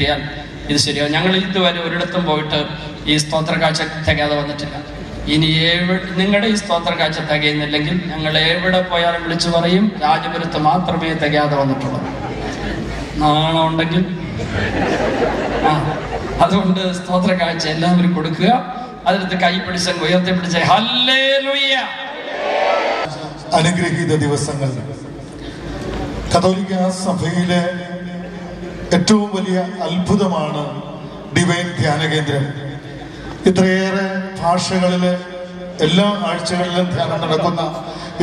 കിട്ടിയാൽ ഇത് ശരിയാവും ഞങ്ങൾ ഇതുവരെ ഒരിടത്തും പോയിട്ട് ഈ സ്തോത്ര കാഴ്ച തികയാതെ വന്നിട്ടില്ല. ഇനി നിങ്ങളുടെ ഈ സ്തോത്ര കാഴ്ച തികയുന്നില്ലെങ്കിൽ ഞങ്ങൾ എവിടെ പോയാലും വിളിച്ചു പറയും. രാജപുരത്ത് മാത്രമേ തികയാതെ വന്നിട്ടുള്ളൂ. നാണം ഉണ്ടെങ്കിൽ. ആ അതുകൊണ്ട് സ്തോത്ര കാഴ്ച എല്ലാവരും കൊടുക്കുക. അതിനകത്ത് കൈ പിടിച്ച ഉയർത്തി പിടിച്ച അനുഗ്രഹീത ദിവസങ്ങൾ. കത്തോലിക്ക സഭയിലെ ഏറ്റവും വലിയ അത്ഭുതമാണ് ഡിവൈൻ ധ്യാന കേന്ദ്രം. ഇത്രയേറെ ഭാഷകളിൽ എല്ലാ ആഴ്ചകളിലും ധ്യാനം നടക്കുന്ന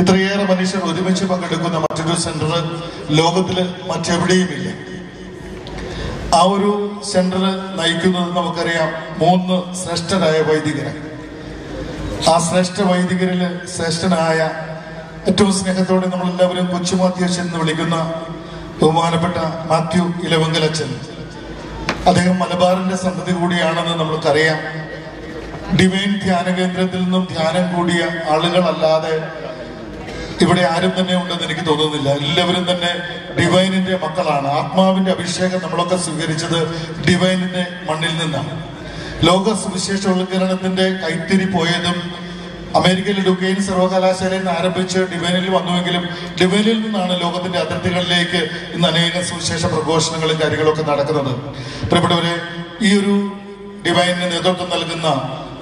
ഇത്രയേറെ മനുഷ്യർ ഒരുമിച്ച് പങ്കെടുക്കുന്ന മറ്റൊരു സെന്റർ ലോകത്തിൽ മറ്റെവിടെയുമില്ല. ആ ഒരു സെന്റർ നയിക്കുന്നത് നമുക്കറിയാം മൂന്ന് ശ്രേഷ്ഠരായ വൈദികരെ. ആ ശ്രേഷ്ഠ വൈദികരിൽ ശ്രേഷ്ഠനായ ഏറ്റവും സ്നേഹത്തോടെ നമ്മളെല്ലാവരും എല്ലാവരും എന്ന് വിളിക്കുന്ന ബഹുമാനപ്പെട്ട മാത്യു ഇലവങ്കലച്ചൻ. അദ്ദേഹം മലബാറിന്റെ സന്തതി കൂടിയാണെന്ന് നമ്മൾക്കറിയാം. ഡിവൈൻ ധ്യാന കേന്ദ്രത്തിൽ നിന്നും ധ്യാനം കൂടിയ ആളുകളല്ലാതെ ഇവിടെ ആരും തന്നെ ഉണ്ടെന്ന് എനിക്ക് തോന്നുന്നില്ല. എല്ലാവരും തന്നെ ഡിവൈനിന്റെ മക്കളാണ്. ആത്മാവിന്റെ അഭിഷേകം നമ്മളൊക്കെ സ്വീകരിച്ചത് ഡിവൈനിന്റെ മണ്ണിൽ നിന്നാണ്. ലോക സുവിശേഷവൽക്കരണത്തിന്റെ കൈത്തിരി പോയതും അമേരിക്കയിലെ ഡുക്കെയിൻ സർവകലാശാലയിൽ നിന്ന് ആരംഭിച്ച് ഡിവൈനിൽ വന്നുവെങ്കിലും ഡിവൈനിൽ നിന്നാണ് ലോകത്തിന്റെ അതിർത്തികളിലേക്ക് ഇന്ന് അനേകം സുവിശേഷ പ്രഘോഷണങ്ങളും കാര്യങ്ങളൊക്കെ നടക്കുന്നത്. പ്രിയപ്പെട്ടവരെ ഈ ഒരു ഡിവൈനിന് നേതൃത്വം നൽകുന്ന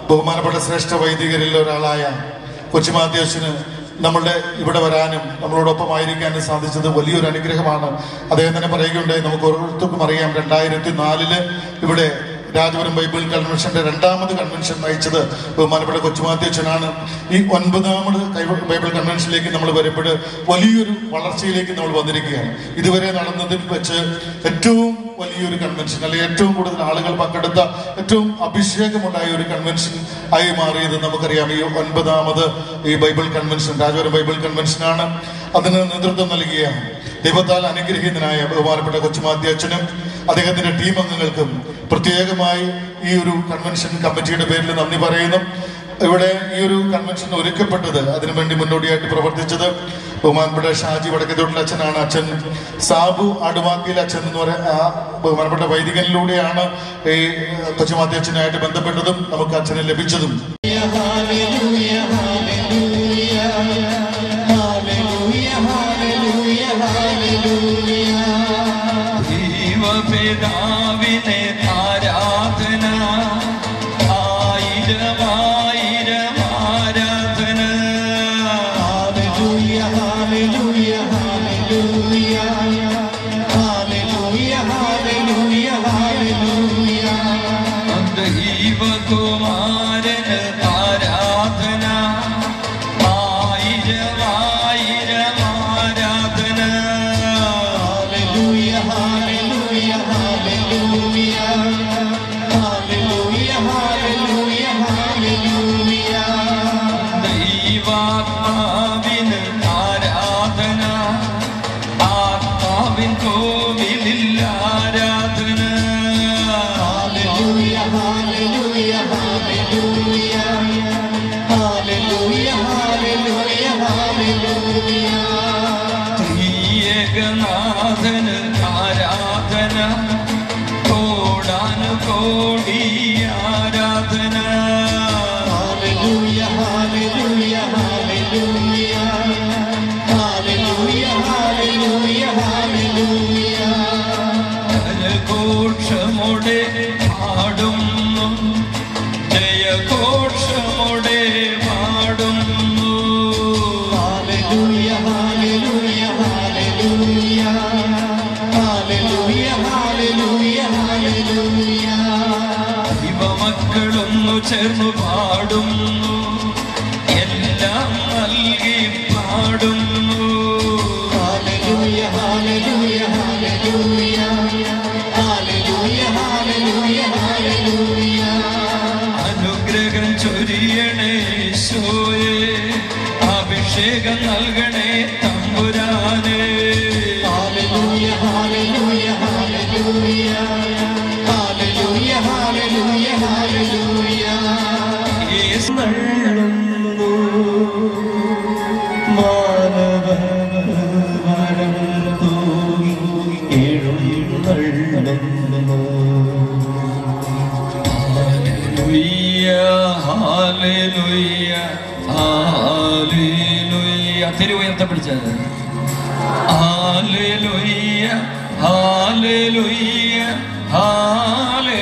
ബഹുമാനപ്പെട്ട ശ്രേഷ്ഠ വൈദികരിൽ ഒരാളായ കൊച്ചിമാധ്യക്ഷന് നമ്മളുടെ ഇവിടെ വരാനും നമ്മളോടൊപ്പം ആയിരിക്കാനും സാധിച്ചത് വലിയൊരു അനുഗ്രഹമാണ്. അദ്ദേഹം തന്നെ പറയുകയുണ്ടായി നമുക്ക് ഓരോരുത്തർക്കും അറിയാം രണ്ടായിരത്തി നാലിൽ ഇവിടെ രാജപുരം ബൈബിൾ കൺവെൻഷന്റെ രണ്ടാമത് കൺവെൻഷൻ നയിച്ചത് ബഹുമാനപ്പെട്ട കൊച്ചുമാധ്യക്ഷനാണ് ഈ ഒൻപതാമത് ബൈബിൾ കൺവെൻഷനിലേക്ക് നമ്മൾ വരുമ്പോൾ വലിയൊരു വളർച്ചയിലേക്ക് നമ്മൾ വന്നിരിക്കുകയാണ്. ഇതുവരെ നടന്നതിൽ വെച്ച് ഏറ്റവും വലിയൊരു കൺവെൻഷൻ അല്ലെങ്കിൽ ഏറ്റവും കൂടുതൽ ആളുകൾ പങ്കെടുത്ത ഏറ്റവും അഭിഷേകമുണ്ടായ ഒരു കൺവെൻഷൻ ആയി മാറിയത് നമുക്കറിയാം. ഈ ഒൻപതാമത് ഈ ബൈബിൾ കൺവെൻഷൻ രാജപുരം ബൈബിൾ കൺവെൻഷനാണ് അതിന് നേതൃത്വം നൽകിയാണ് ദൈവത്താൽ അനുഗ്രഹീതനായ ബഹുമാനപ്പെട്ട കൊച്ചുമാധ്യക്ഷനും അദ്ദേഹത്തിന്റെ ടീം അംഗങ്ങൾക്കും പ്രത്യേകമായി ഈ ഒരു കൺവെൻഷൻ കമ്മിറ്റിയുടെ പേരിൽ നന്ദി പറയുന്നു. ഇവിടെ ഈ ഒരു കൺവെൻഷൻ ഒരുക്കപ്പെട്ടത് അതിനുവേണ്ടി മുന്നോടിയായിട്ട് പ്രവർത്തിച്ചത് ബഹുമാനപ്പെട്ട ഷാജി വടക്കത്തോട്ടിൽ അച്ഛനാണ്. അച്ഛൻ സാബു അടുവാക്കിൽ അച്ഛൻ എന്ന് പറയുന്ന ബഹുമാനപ്പെട്ട വൈദികനിലൂടെയാണ് ഈ കൊച്ചുമാധ്യക്ഷനായിട്ട് ബന്ധപ്പെട്ടതും നമുക്ക് അച്ഛനെ ലഭിച്ചതും. ചേർന്നു പാടും എല്ലാം നൽകി പാടുന്നു திரு உயர்த்த பிடிச்சாரு ஹாலே லுய்யா ஹாலே லுய்யா ஹாலே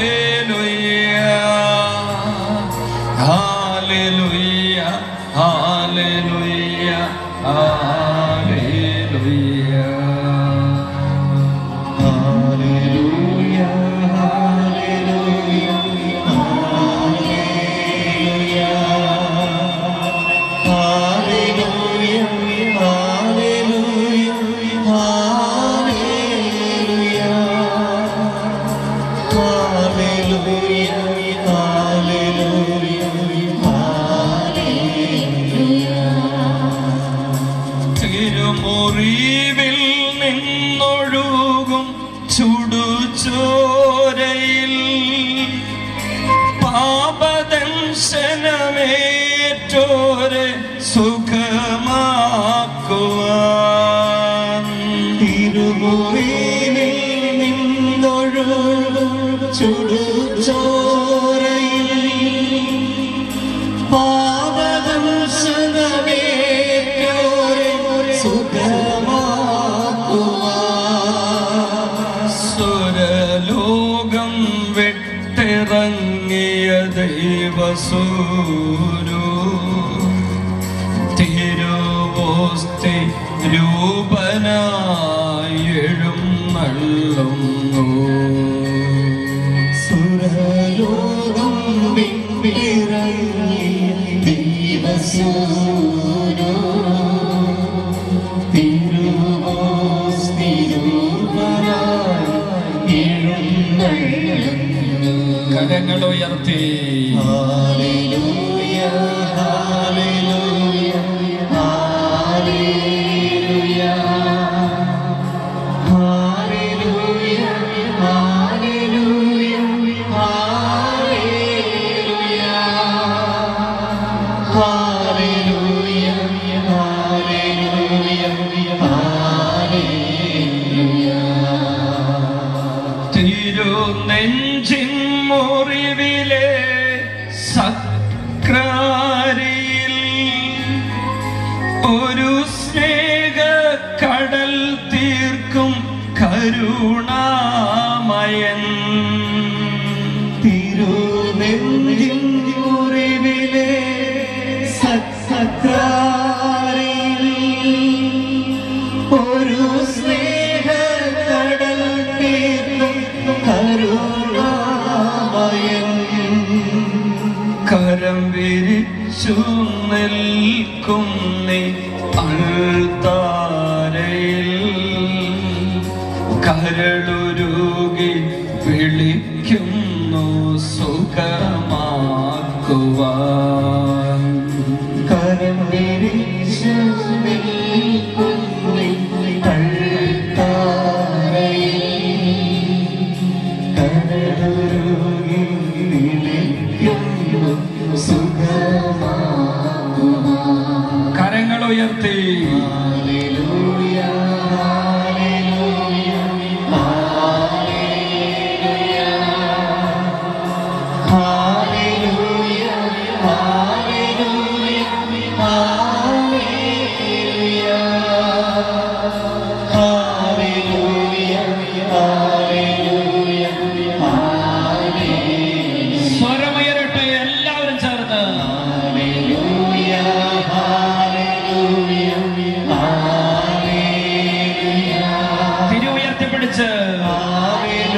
തള്ളുന്നു സുരലോകം ദീവസൂരോ കരങ്ങളുയർത്തി ആ നിലവിലെ സക്രാരിയിൽ ഒരു സ്നേഹ കടൽ തീർക്കും കരുണ കരളുരുകി വിളിക്കുന്നു സുഖമാക്കുവാൻ. കരം 벤츠.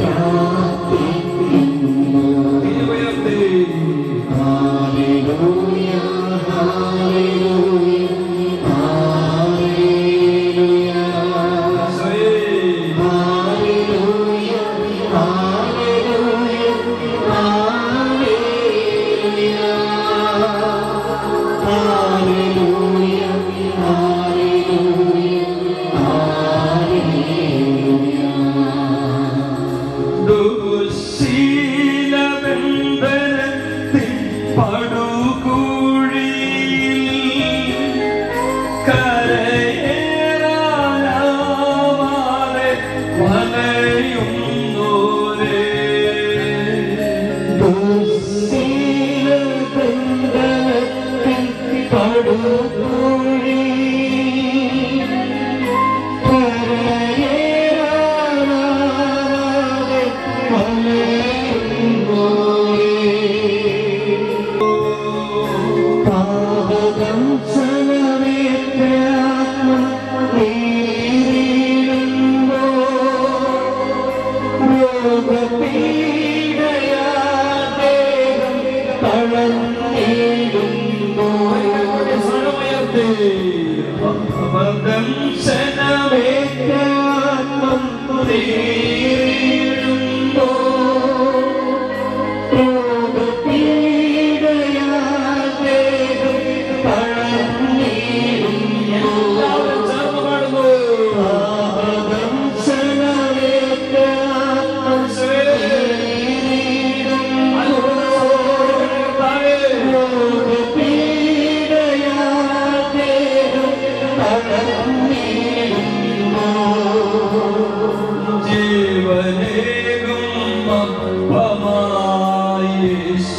Yeah.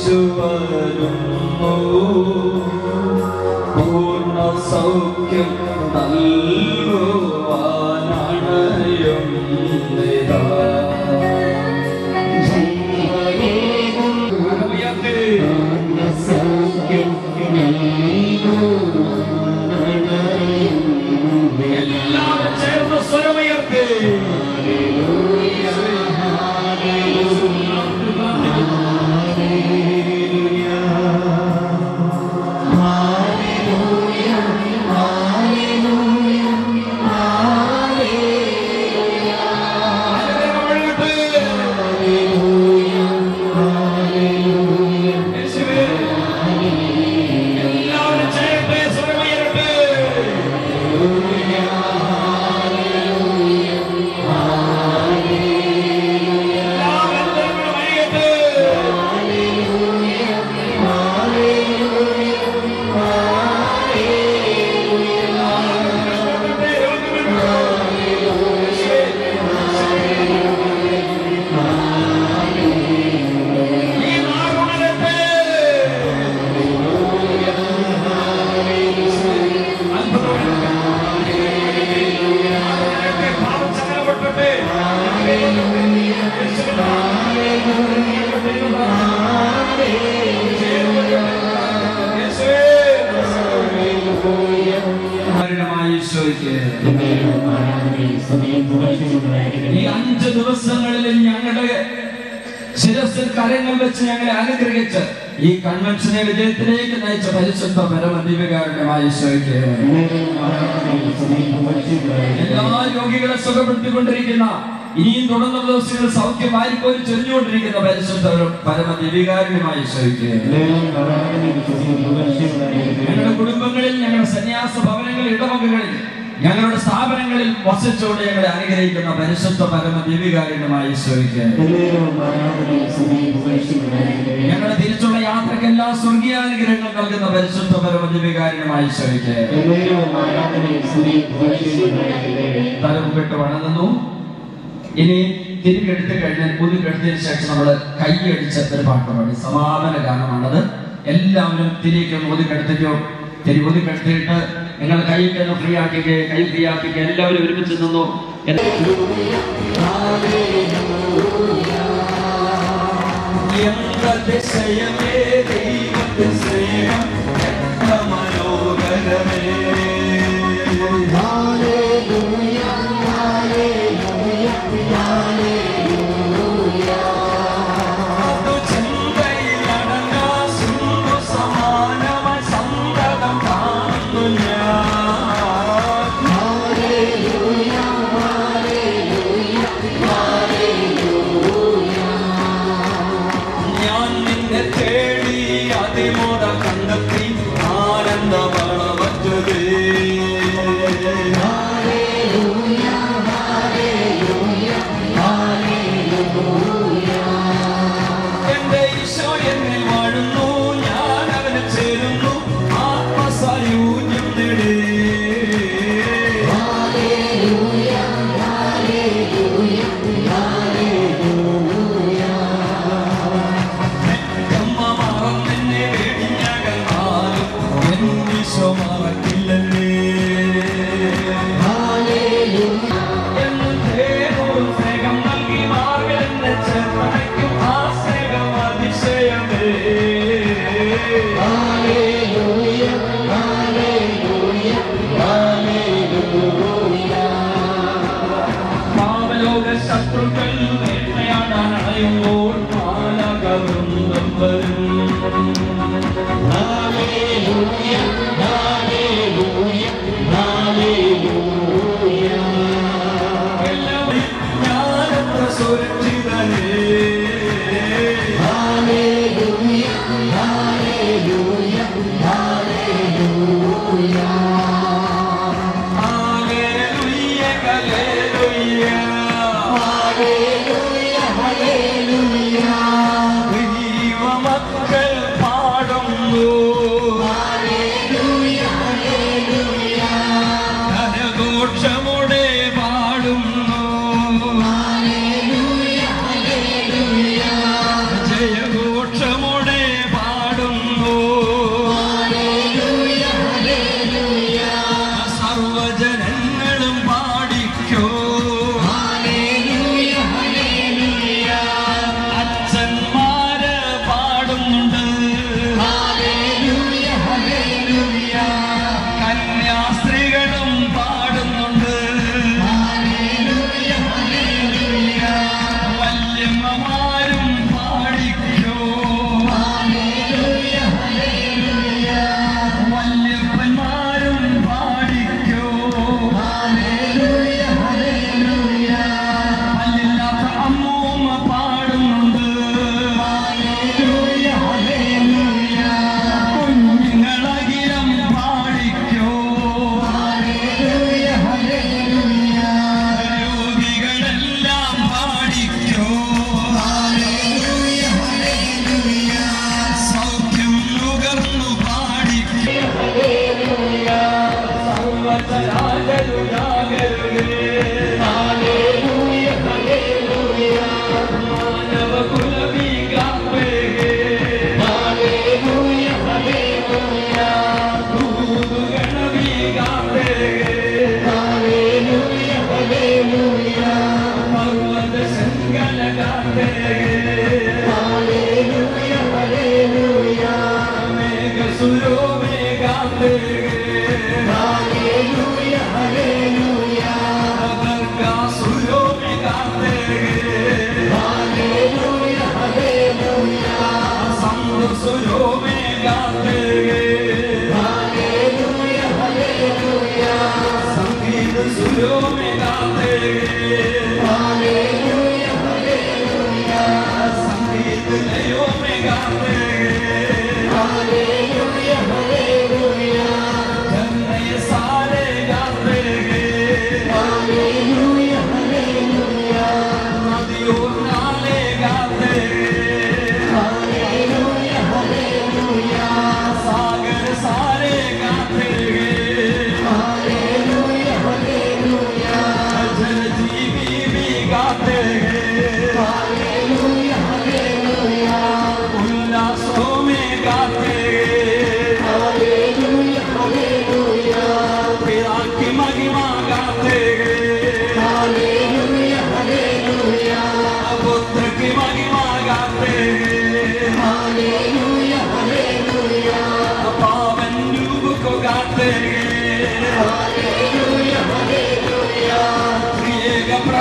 سوى نمه ഈ അഞ്ച് ദിവസങ്ങളിലും ഞങ്ങളുടെ ശിരസിൽ കരങ്ങൾ വെച്ച് ഞങ്ങളെ അനുഗ്രഹിച്ച് ഈ കൺവെൻഷനെ വിജയത്തിലേക്ക് നയിച്ച പരിശുദ്ധ പരമ ദിവ്യകാരുണ്യമായ ഈശോയ്ക്ക് എല്ലാ രോഗികളെ സുഖപ്പെടുത്തിക്കൊണ്ടിരിക്കുന്ന ഇനിയും തുടർന്ന ദിവസങ്ങൾ സൗഖ്യം വാരിക്കോരി ചൊരിഞ്ഞുകൊണ്ടിരിക്കുന്ന പരിശുദ്ധ പരമ ദിവ്യകാരുണ്യമായ ഈശോയ്ക്ക്. ഞങ്ങളുടെ കുടുംബങ്ങളിൽ ഞങ്ങളുടെ സന്യാസ ഭവനങ്ങളിൽ ഇടവകകളിൽ ഞങ്ങളുടെ സ്ഥാപനങ്ങളിൽ വസിച്ചോടെ ഞങ്ങളെ അനുഗ്രഹിക്കുന്ന പരിശുദ്ധ പരമ ദിവ്യകാരുണ്യമായ ശ്രമിക്കുക ഞങ്ങളുടെ തിരിച്ചുള്ള യാത്രയ്ക്ക് എല്ലാ സ്വർഗീയാനുഗ്രഹങ്ങൾ നൽകുന്ന പരിശുദ്ധ പരമ ദിവ്യകാരുണ്യമായ ശ്രമിക്കുക തലമുകെട്ട് വണങ്ങുന്നു. ഇനി തിരികെടുത്ത് കഴിഞ്ഞാൽ പുതുക്കെടുത്തതിന് ശേഷം നമ്മൾ കൈയടിച്ച ഒരു പാട്ട് പാടി. സമാപന ഗാനമാണത്. എല്ലാവരും തിരികെ ഒതുക്കെടുത്തിട്ടോ തിരി ഒതുക്കെടുത്തിട്ട് നിങ്ങൾ കൈ തന്നെ ഫ്രീ ആക്കിക്കുക കൈ ഫ്രീ ആക്കിക്കുക എല്ലാവരും ഒരുമിച്ച് നിന്നു. എന്തതിശയമേ ദൈവത്തെ സ്നേഹം എത്ര മനോഹരമേ உலக சத்துருக்கள் வேட்டையாடான் அலைவோர் மாலாக வரும் வரும் Hallelujah, Hallelujah, Sangam Surome.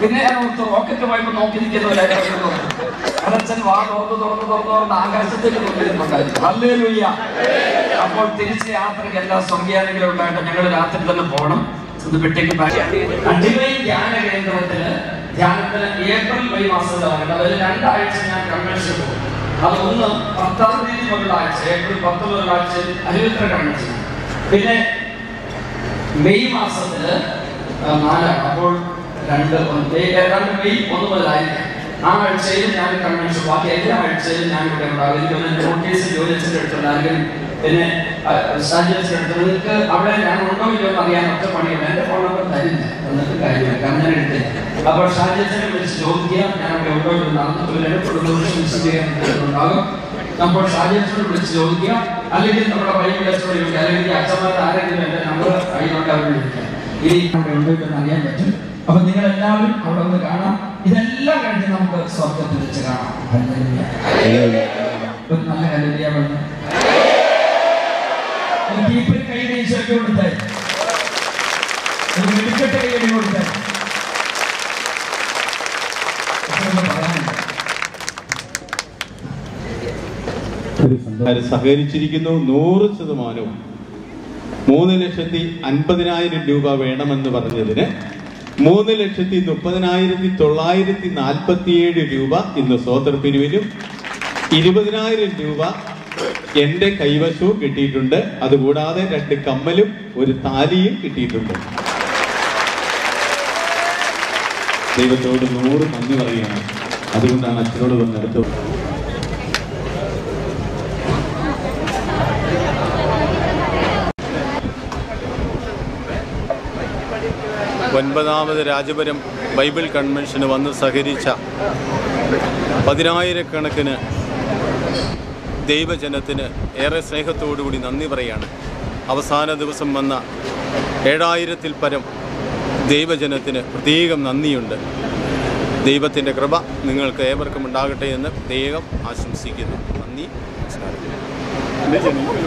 പിന്നെ റോക്കറ്റ് പോയപ്പോ നോക്കി നിൽക്കുന്നവരായിരുന്നു അച്ഛൻ വാ തുറന്ന് തുറന്ന് തുറന്ന് ആകാശത്തേക്ക് നോക്കിയിരുന്നുണ്ടായിരുന്നു അപ്പോൾ തിരിച്ച് യാത്രയ്ക്ക് എല്ലാ സ്വർഗീയാനികളും ഉണ്ടായിട്ട് ഞങ്ങൾ രാത്രി തന്നെ പോകണം. ഇത് പെട്ടിക്ക് അടിമൈ ധ്യാന കേന്ദ്രത്തിൽ ധ്യാനത്തിന് ഏപ്രിൽ മെയ് മാസത്തിലാണ്. അതായത് രണ്ടാഴ്ച ഞാൻ കൺവെൻഷൻ പോകും. അത് ഒന്ന് പത്താം തീയതി മുതലുള്ള ആഴ്ച ഏപ്രിൽ പത്ത് മുതലുള്ള ആഴ്ച അരുവിത്ര കൺവെൻഷൻ പിന്നെ മെയ് മാസത്തിൽ ആ, നാലാണ് അപ്പോൾ രണ്ട് ഒന്ന് മെയ് രണ്ട് മെയ് ഒന്ന് മുതലായിരിക്കും. ആ ആഴ്ചയിൽ ഞാൻ കൺവെൻഷൻ ബാക്കി എല്ലാ ആഴ്ചയിലും ഞാൻ ഇവിടെ ഉണ്ടാകും. എനിക്ക് നോട്ടീസ് ജോലിച്ചിട്ട് എടുത്തിട്ടുണ്ടാകും പിന്നെ സ്റ്റാജേഴ്സ് എടുത്ത് നിങ്ങൾക്ക് അവിടെ ഞാൻ ഉണ്ടോ ഇല്ലയോ എന്ന് അറിയാൻ ഒറ്റ പണിയുണ്ട് എന്റെ ഫോൺ നമ്പർ തരില്ല. എന്നിട്ട് കാര്യമില്ല. കാരണം ഞാൻ എടുത്തില്ല. അപ്പോൾ ഷാജേഴ്സിനെ വിളിച്ച് ചോദിക്കുക. ഞാൻ അവിടെ ഉണ്ടോ എന്ന് നടന്നിട്ട് ഉണ്ടാകും. നമ്മൾ ഷാജേഷിനോട് വിളിച്ച് ചോദിക്കുക. അല്ലെങ്കിൽ നമ്മുടെ വൈകിട്ട് ചോദിക്കുക അല്ലെങ്കിൽ അച്ഛന്മാരുടെ ആരെങ്കിലും എന്റെ നമ്പർ കയ്യിലുണ്ട് അവർ വിളിക്കുക ഇനി അവിടെ ഉണ്ടോ എന്ന് അറിയാൻ പറ്റും. അപ്പൊ നിങ്ങൾ എല്ലാവരും അവിടെ ഒന്ന് കാണാം. ഇതെല്ലാം കഴിഞ്ഞ് നമുക്ക് സ്വർഗത്തിൽ വെച്ച് കാണാം. ഒരു നല്ല ഹല്ലേലൂയ പറഞ്ഞു. ഒരു കൊടുത്തായി ഒരു വെടിക്കെട്ട് കൈയടി കൊടുത്താൽ. സഹകരിച്ചിരിക്കുന്നു? നൂറ് ശതമാനവും. മൂന്ന് ലക്ഷത്തി അൻപതിനായിരം രൂപ വേണമെന്ന് പറഞ്ഞതിന് മൂന്ന് ലക്ഷത്തി മുപ്പതിനായിരത്തി തൊള്ളായിരത്തി നാൽപ്പത്തിയേഴ് രൂപ ഇന്ന് സ്വോത്ര പിരിവിലും ഇരുപതിനായിരം രൂപ എന്റെ കൈവശവും കിട്ടിയിട്ടുണ്ട്. അതുകൂടാതെ രണ്ട് കമ്മലും ഒരു താലിയും കിട്ടിയിട്ടുണ്ട്. ദൈവത്തോട് നൂറ് നന്ദി പറയുകയാണ്. അതുകൊണ്ടാണ് അച്ഛനോട് വന്നെടുത്ത് ഒൻപതാമത് രാജപുരം ബൈബിൾ കൺവെൻഷന് വന്ന് സഹകരിച്ച പതിനായിരക്കണക്കിന് ദൈവജനത്തിന് ഏറെ സ്നേഹത്തോടുകൂടി നന്ദി പറയാണ്. അവസാന ദിവസം വന്ന ഏഴായിരത്തിൽ പരം ദൈവജനത്തിന് പ്രത്യേകം നന്ദിയുണ്ട്. ദൈവത്തിന്റെ കൃപ നിങ്ങൾക്ക് ഏവർക്കും ഉണ്ടാകട്ടെ എന്ന് പ്രത്യേകം ആശംസിക്കുന്നു. നന്ദി